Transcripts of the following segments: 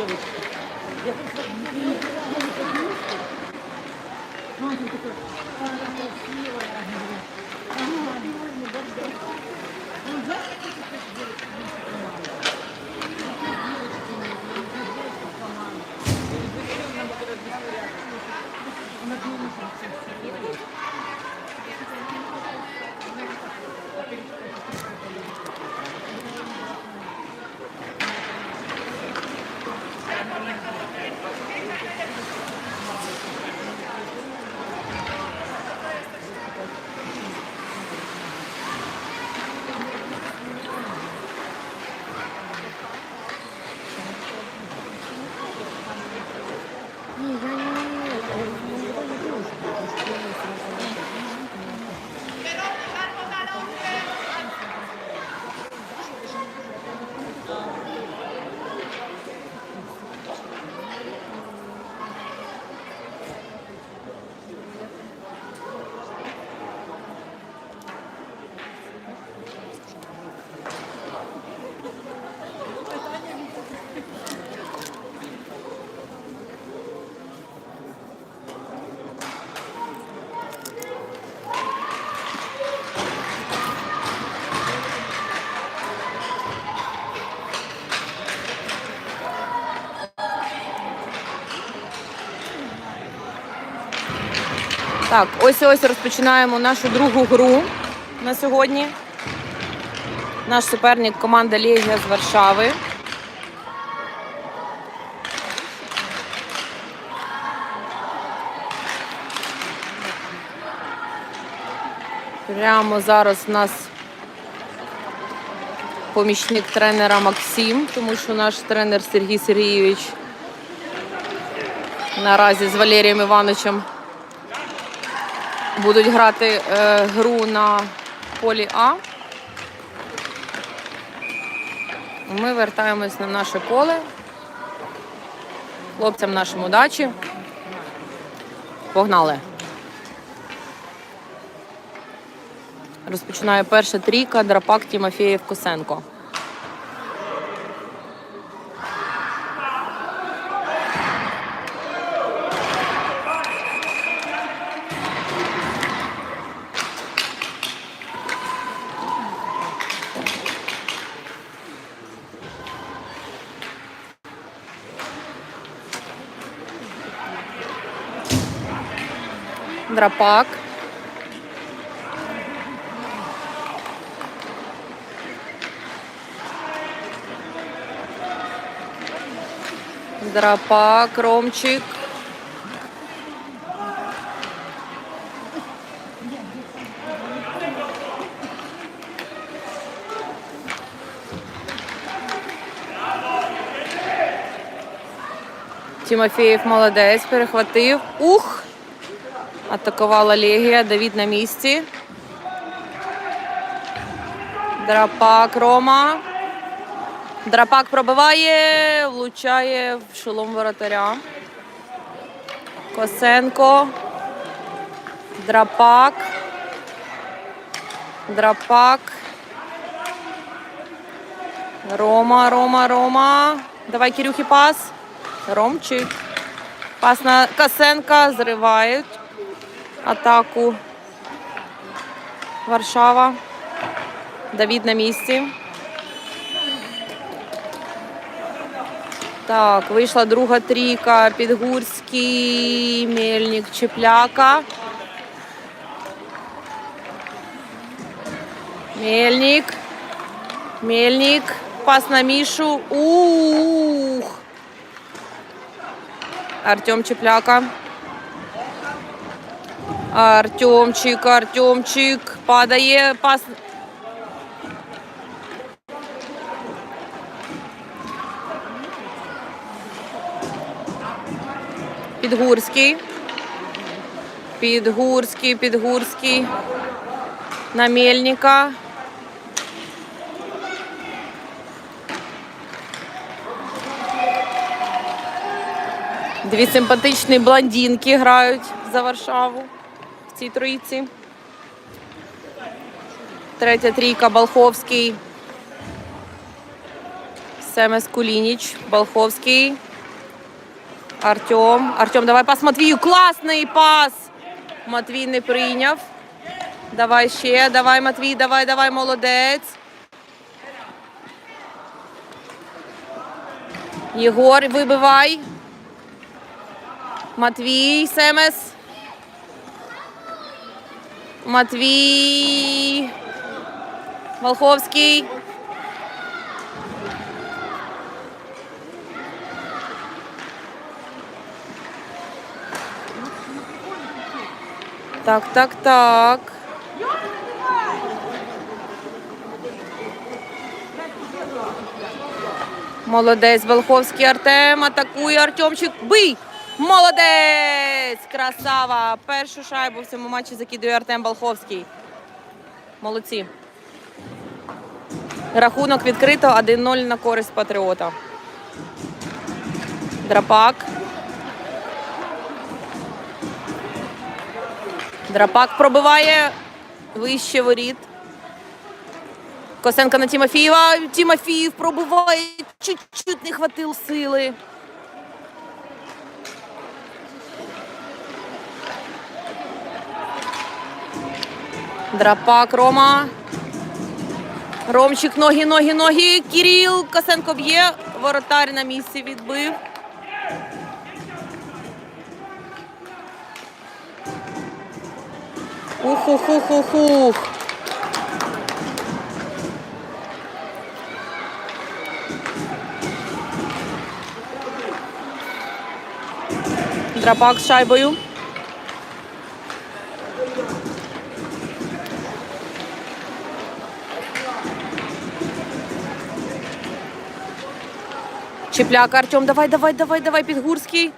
девочка. Я просто не ну, как девушка. Она красивая. Ага, сегодня, да, да. Он как это Так, ось ось розпочинаємо нашу другу гру на сьогодні. Наш суперник команда Легія з Варшави. Прямо зараз у нас помічник тренера Максим, тому що наш тренер Сергій Сергійович наразі з Валерієм Івановичем будуть грати е, гру на полі А. Ми вертаємось на наше поле. Хлопцям нашим удачі. Погнали. Розпочинає перша трійка Драпак Тімофєєв Косенко. Драпак. Драпак, Ромчик. Тимофеєв молодець, перехватив. Ух! Атакувала Легія. Давід на місці. Драпак Рома. Драпак пробиває, влучає в шолом воротаря. Косенко. Драпак. Драпак. Рома, Рома, Рома. Давай, Кирюхи, пас. Ромчик. Пас на Косенка. Зривають атаку. Варшава. Давід на місці. Так, вийшла друга трійка. Підгурський, Мельник, Чепляка. Мельник. Мельник. Пас на Мішу. Ух. Артем Чепляка. Артемчик, Артемчик. Падає. Пас. Підгурський. Підгурський, Підгурський. На Мельника. Дві симпатичні блондинки грають за Варшаву цій троїці. Третя трійка Балховський. Семес Кулініч, Балховський. Артем. Артем, давай пас Матвію. Класний пас. Матвій не прийняв. Давай ще, давай, Матвій, давай, давай, молодець. Єгор, вибивай. Матвій, Семес. Матвій. Волховський. Так, так, так. Молодець, Волховський Артем. Атакує Артемчик. Бий! Молодець! Красава! Першу шайбу в цьому матчі закидує Артем Волховський. Молодці. Рахунок відкрито 1-0 на користь Патріота. Драпак. Драпак пробиває вище воріт. Косенко на Тимофієва. Тимофіїв пробиває. Чуть-чуть не хватило сили. Драпак Рома. Ромчик, ноги, ноги, ноги. Кирил. Косенко б'є. Воротар на місці відбив. Ух, ух, ух, ух, ух. Драпак з шайбою. Чіпляк Артем, давай, давай, давай, давай, Підгурський.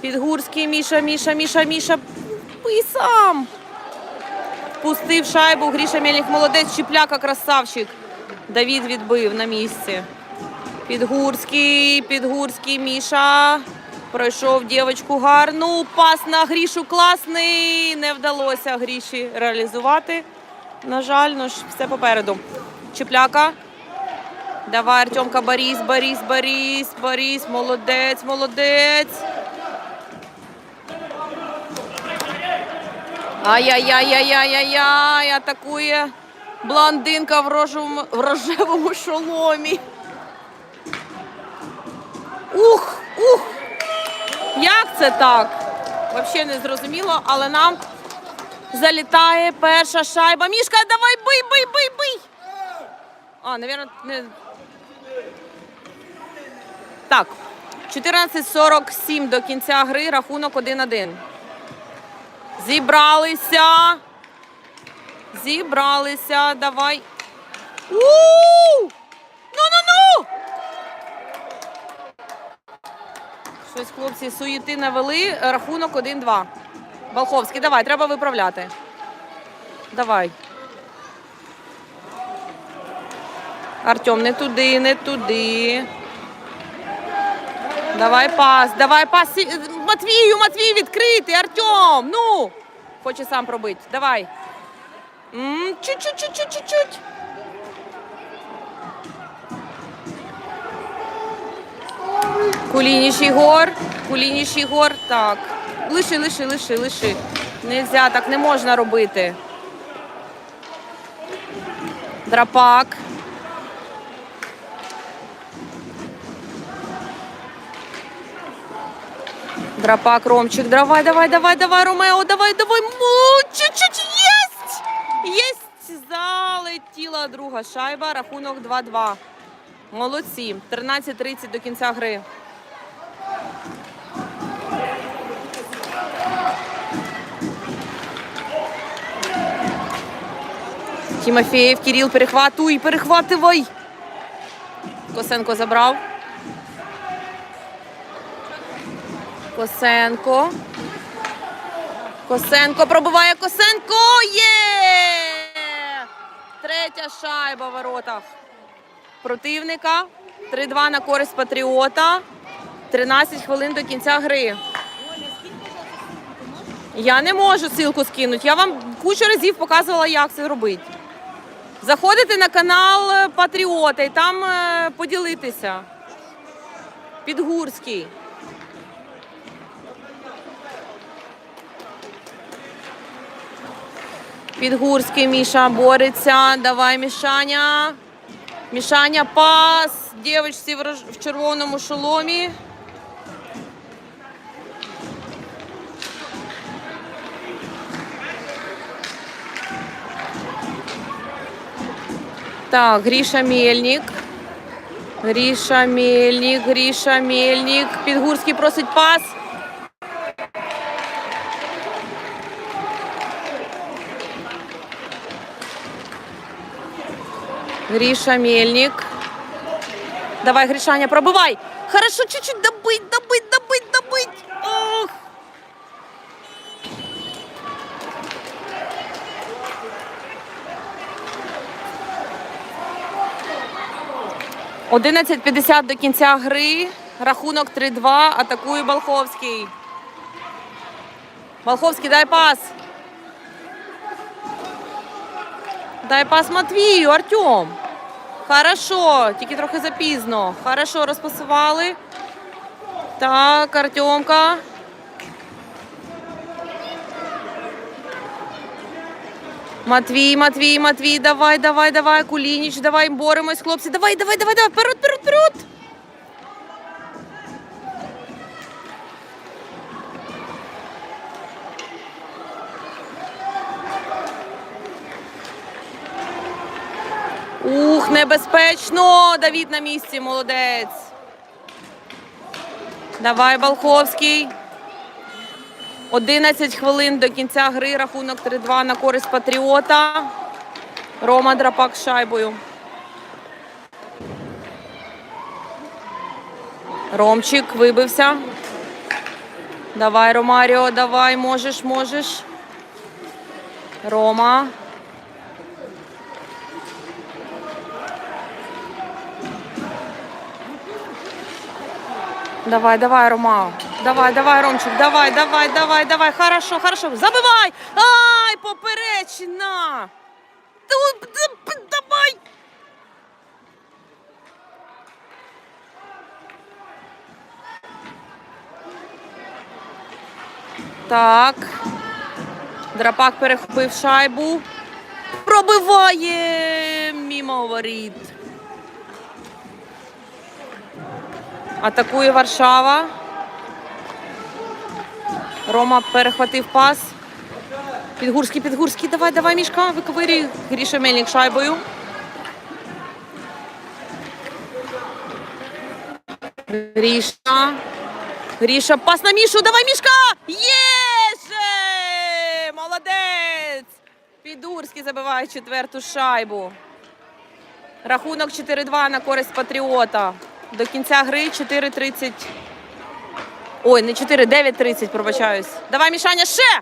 Підгурський, Міша, Міша, Міша, Міша. Бий сам. Пустив шайбу, Гріша Мельник молодець, Чіпляка красавчик. Давід відбив на місці. Підгурський, Підгурський, Міша. Пройшов дівочку гарну. Пас на Грішу класний. Не вдалося Гріші реалізувати. На жаль, ну ж все попереду. Чіпляка. Давай, Артемка, Борис, Борис, Борис, Борис, молодець, молодець. Ай-яй-яй-яй-яй-яй, атакує блондинка в рожевому, в рожевому шоломі. Ух, ух! Як це так? Взагалі не зрозуміло, але нам залітає перша шайба. Мішка, давай бий, бий, бий, бий! А, навірно, не. Так. 14.47 до кінця гри, рахунок 1-1. Зібралися. Зібралися. Давай. у Ну-ну-ну! Щось хлопці суєти навели. Рахунок 1-2. Волховський, давай, треба виправляти. Давай. Артем, не туди, не туди. Давай пас, давай пас. Матвію, Матвій відкритий, Артем. Ну. Хоче сам пробити. Давай. Чуть-чуть, чуть-чуть, чуть-чуть. Кулініш Ігор. Кулініш Ігор. Так. Лиши, лиши, лиши, лиши. Нельзя, так не можна робити. Драпак. Драпак, Ромчик, давай, давай, давай, давай, Ромео, давай, давай. Чуть-чуть єсть! Єсть! Залетіла друга шайба, рахунок 2-2. Молодці. 13.30 до кінця гри. Тимофеєв, Кирил, перехватуй, перехватывай. Косенко забрав. Косенко. Косенко пробиває Косенко. Є! Третя шайба в воротах противника. 3-2 на користь Патріота. 13 хвилин до кінця гри. Я не можу ссылку скинути. Я вам кучу разів показувала, як це робити. Заходите на канал Патріота і там е, поділитися. Підгурський. Підгурський Міша бореться. Давай, Мішаня. Мішаня пас. Дівчинці в червоному шоломі. Так, Гріша Мельник. Гріша Мельник, Гріша Мельник. Підгурський просить пас. Гриша Мельник. Давай, Гришаня, пробивай. Хорошо, чуть-чуть добыть, добыть, добыть, добыть. Ох. Одинадцять п'ятдесят до кінця гри. Рахунок 3-2. Атакує Балховський. Балховський, дай пас. Дай пас Матвію, Артем. Хорошо, тільки трохи запізно. Хорошо розпасували. Так, Артемка. Матвій, Матвій, Матвій, давай, давай, давай, Кулініч, давай, боремось, хлопці. Давай, давай, давай, давай, вперед, вперед, вперед. Ух, небезпечно. Давід на місці, молодець. Давай, Балховський. 11 хвилин до кінця гри. Рахунок 3-2 на користь Патріота. Рома Драпак шайбою. Ромчик вибився. Давай, Ромаріо, давай, можеш, можеш. Рома. Давай, давай, Рома. Давай, давай, Ромчик, давай, давай, давай, давай. Хорошо, хорошо. Забивай! Ай, поперечна! Давай! Так. Драпак перехопив шайбу. Пробиває мімо воріт. Атакує Варшава. Рома перехватив пас. Підгурський, Підгурський, давай, давай, мішка, виковирюй. Гріша Мельник шайбою. Гріша. Гріша, пас на Мішу, давай, мішка! Єше! Молодець! Підгурський забиває четверту шайбу. Рахунок 4-2 на користь Патріота. До кінця гри 4-30. Ой, не 4, 9-30, пробачаюсь. Давай, Мішаня, ще!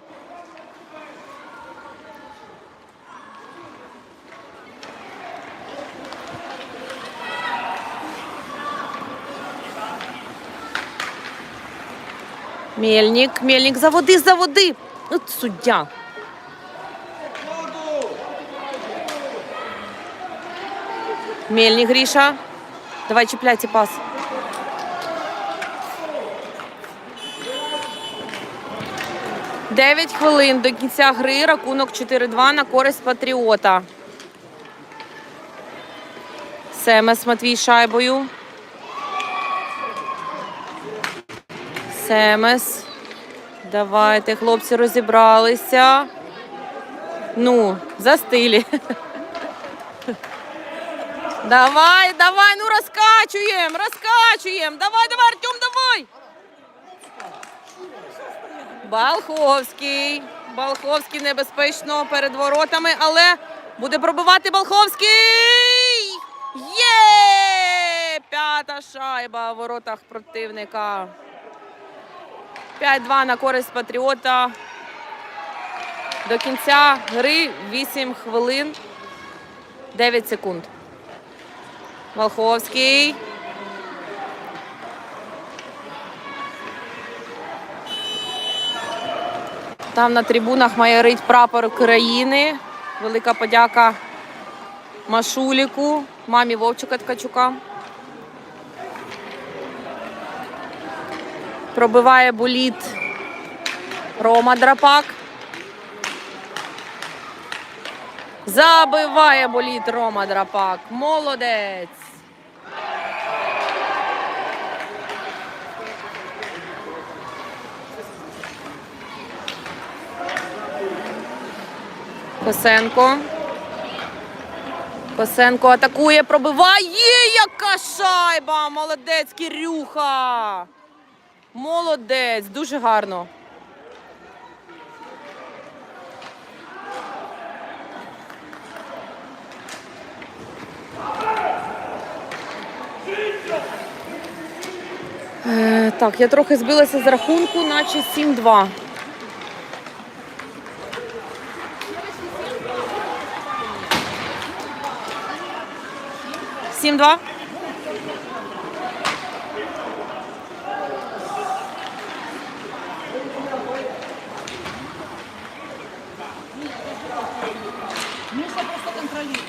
Мельник, Мельник, заводи, заводи. От суддя. Мельник, Гріша. Давай чіпляйте пас. Дев'ять хвилин до кінця гри. Рахунок 4-2 на користь Патріота. Семес Матвій шайбою. Семес. Давайте, хлопці розібралися. Ну, застилі. Давай, давай, ну розкачуємо, розкачуємо. Давай, давай, Артем, давай. Балховський. Балховський небезпечно перед воротами, але буде пробивати Балховський. Є! П'ята шайба в воротах противника. 5-2 на користь Патріота. До кінця гри 8 хвилин 9 секунд. Волховський. Там на трибунах майорить прапор України. Велика подяка Машуліку, мамі Вовчика Ткачука. Пробиває боліт Рома Драпак. Забиває боліт Рома Драпак. Молодець. Косенко. Косенко атакує, пробиває. Яка шайба! Молодець, Кирюха! Молодець, дуже гарно. Е, так, я трохи збилася з рахунку, наче 7-2. Сім-два. Миша просто контролирует.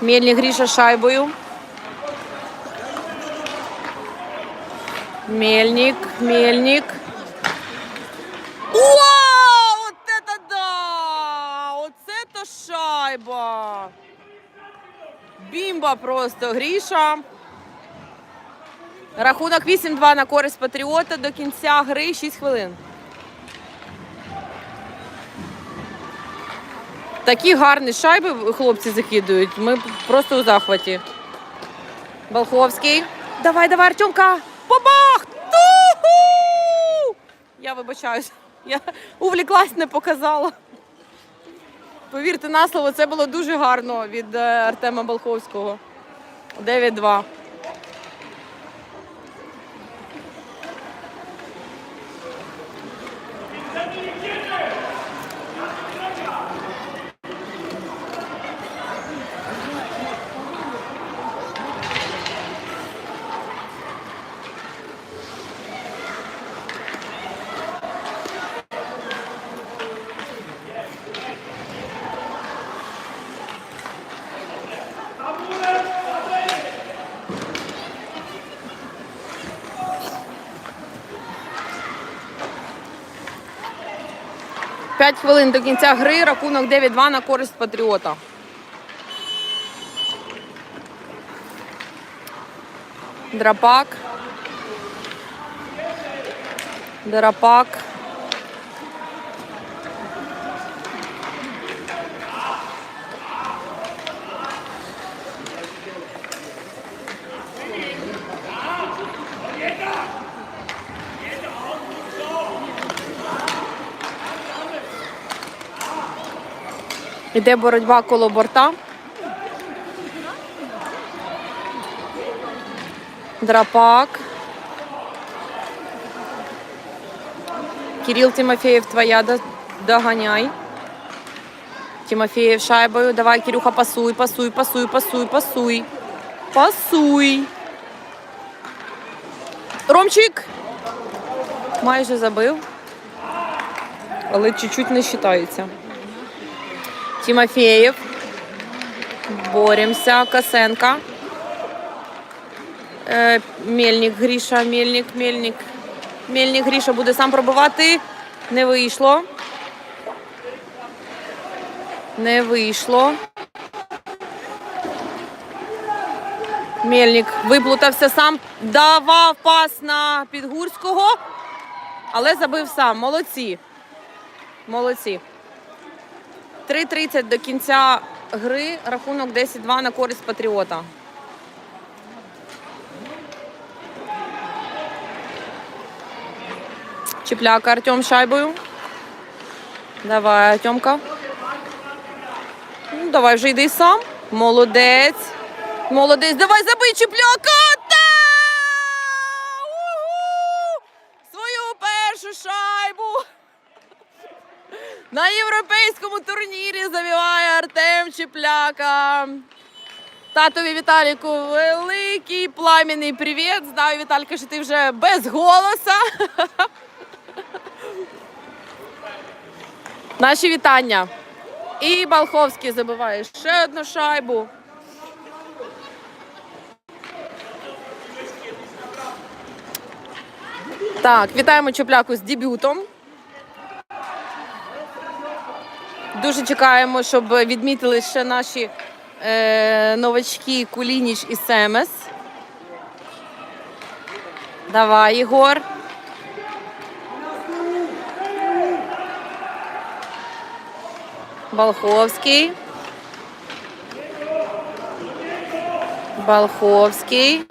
Мельник Гріша шайбою. Мельник, Мельник. Бімба просто Гріша. Рахунок 8-2 на користь Патріота до кінця гри 6 хвилин. Такі гарні шайби хлопці закидують. Ми просто у захваті. Балховський. Давай, давай, Артемка! Бабах! Ту-ху! Я вибачаюсь. Я увліклась, не показала. Повірте на слово, це було дуже гарно від е, Артема Балховського. 9-2. Хвилин до кінця гри, рахунок 9-2 на користь Патріота. Драпак. Драпак. Іде боротьба коло борта. Драпак. Кирил Тимофеєв, твоя доганяй. Тимофеєв шайбою. Давай, Кирюха, пасуй, пасуй, пасуй, пасуй, пасуй. Пасуй. Ромчик. Майже забив. Але чуть-чуть не вважається. Тимофеєв. Боремося. Косенко. Е, Мельник, Гріша, Мельник, Мельник. Мельник Гріша буде сам пробувати. Не вийшло. Не вийшло. Мельник виплутався сам, давав пас на Підгурського, але забив сам. Молодці. Молодці. 3.30 до кінця гри, рахунок 10-2 на користь Патріота. Чіпляка Артем шайбою. Давай, Артемка. Ну, давай вже йди сам. Молодець. Молодець. Давай забий чіпляка. Та! Уху! Свою першу шайбу. На європейському турнірі забиває Артем Чіпляка. Татові Віталіку великий пламінний привіт. Знаю, Віталька, що ти вже без голоса. Наші вітання. І Балховський забиває ще одну шайбу. Так, вітаємо Чупляку з дебютом. Дуже чекаємо, щоб відмітили ще наші е, новачки Кулініч і Семес. Давай, Ігор. Балховський. Балховський.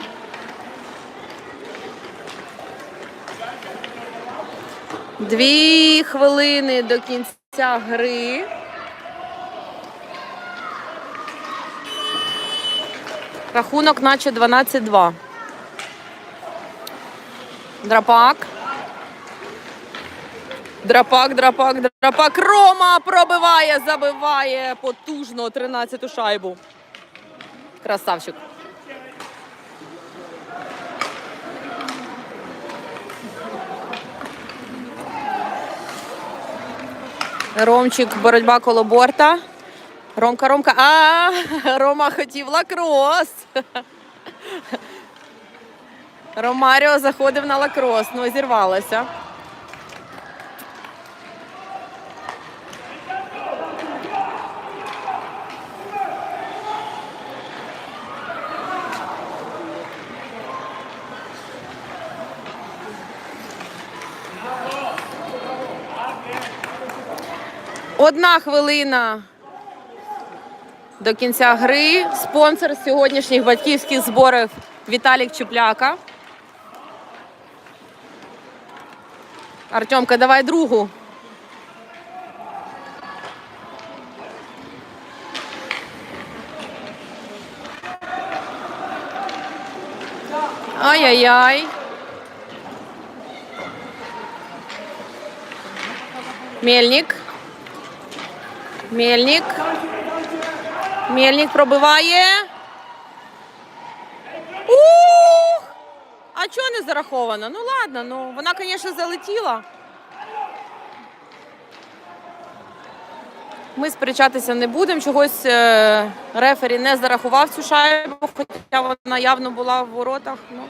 Дві хвилини до кінця гри. Рахунок наче 12-2. Драпак. Драпак, драпак, драпак. Рома пробиває, забиває потужно 13-ту шайбу. Красавчик. Ромчик, боротьба коло борта. Ромка, Ромка. А, Рома хотів лакрос. Ромаріо заходив на лакрос, ну зірвалося. Одна хвилина до кінця гри. Спонсор сьогоднішніх батьківських зборів Віталік Чупляка. Артемка, давай другу. Ай-яй-яй. Мельник. Мельник. Мельник пробиває. Ух! А чого не зараховано? Ну ладно, ну вона, звісно, залетіла. Ми сперечатися не будемо. Чогось е, рефері не зарахував цю шайбу, хоча вона явно була в воротах. Ну.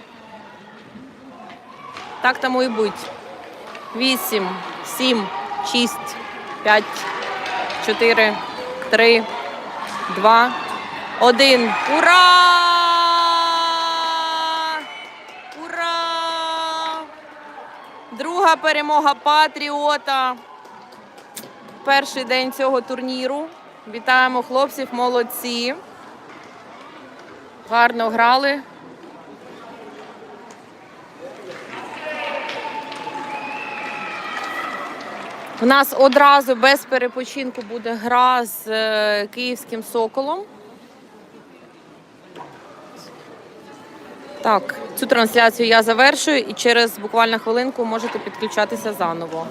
Так тому і будь. Вісім, сім, шість, п'ять, чотири, три, два, один. Ура! Ура! Друга перемога Патріота. Перший день цього турніру. Вітаємо хлопців, молодці. Гарно грали. У нас одразу без перепочинку буде гра з е, київським соколом. Так, цю трансляцію я завершую і через буквально хвилинку можете підключатися заново.